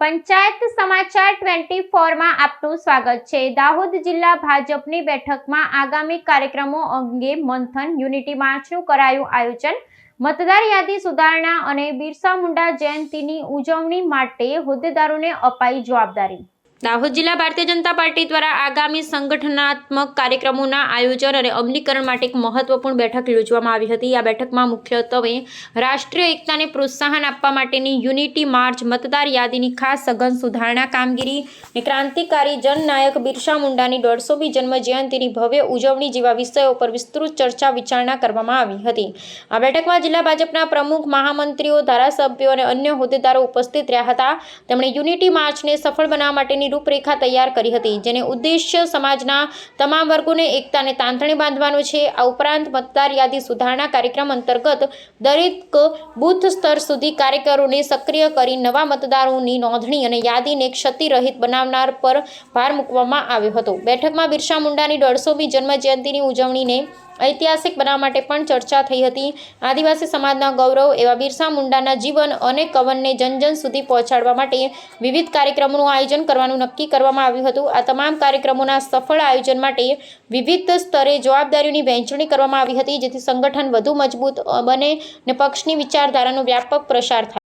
પંચાયત સમાચાર ટ્વેન્ટી ફોરમાં આપનું સ્વાગત છે. દાહોદ જિલ્લા ભાજપની બેઠકમાં આગામી કાર્યક્રમો અંગે મંથન યુનિટી માર્ચનું કરાયું આયોજન. મતદાર યાદી સુધારણા અને બિરસા મુંડા જયંતિની ઉજવણી માટે હોદ્દેદારોને અપાઈ જવાબદારી. દાહોદ જિલ્લા ભારતીય જનતા પાર્ટી દ્વારા આગામી સંગઠનાત્મક કાર્યક્રમોના આયોજન અને અમલીકરણ માટે એક મહત્વપૂર્ણ બેઠક યોજવામાં આવી હતી. આ બેઠકમાં મુખ્યત્વે રાષ્ટ્રીય એકતાને પ્રોત્સાહન આપવા માટેની યુનિટી માર્ચ મતદાર યાદીની ખાસ સઘન સુધારણા કામગીરી અને ક્રાંતિકારી જનનાયક બિરસા મુંડાની દોઢસોમી જન્મ જયંતિની ભવ્ય ઉજવણી જેવા વિષયો પર વિસ્તૃત ચર્ચા વિચારણા કરવામાં આવી હતી. આ બેઠકમાં જિલ્લા ભાજપના પ્રમુખ, મહામંત્રીઓ, ધારાસભ્યો અને અન્ય હોદ્દેદારો ઉપસ્થિત રહ્યા હતા. તેમણે યુનિટી માર્ચને સફળ બનાવવા માટેની રૂપરેખા તૈયાર કરી હતી, જેને ઉદ્દેશ્ય સમાજના તમામ વર્ગોને એકતાને તાંતણે બાંધવાનો છે. આ ઉપરાંત મતદાર યાદી સુધારણા કાર્યક્રમ અંતર્ગત દરેક બૂથ સ્તર સુધી કાર્યકરોને સક્રિય કરી નવા મતદારોની નોંધણી અને યાદીને ક્ષતિરહિત બનાવનાર પર ભાર મૂકવામાં આવ્યો હતો. બેઠકમાં બિરસા મુંડાની દોઢસોમી જન્મ જયંતિની ઉજવણીને ઐતિહાસિક બનાવવા માટે પણ ચર્ચા થઈ હતી. આદિવાસી સમાજના ગૌરવ એવા બિરસા મુંડાના જીવન અને કવનને જન જન સુધી પહોંચાડવા માટે વિવિધ કાર્યક્રમોનું આયોજન કરવાનું નક્કી કરવામાં આવ્યું હતું. આ તમામ કાર્યક્રમોના સફળ આયોજન માટે વિવિધ સ્તરે જવાબદારીઓની વહેંચણી કરવામાં આવી હતી, જેથી સંગઠન વધુ મજબૂત બને અને પક્ષની વિચારધારાનો વ્યાપક પ્રસાર થાય.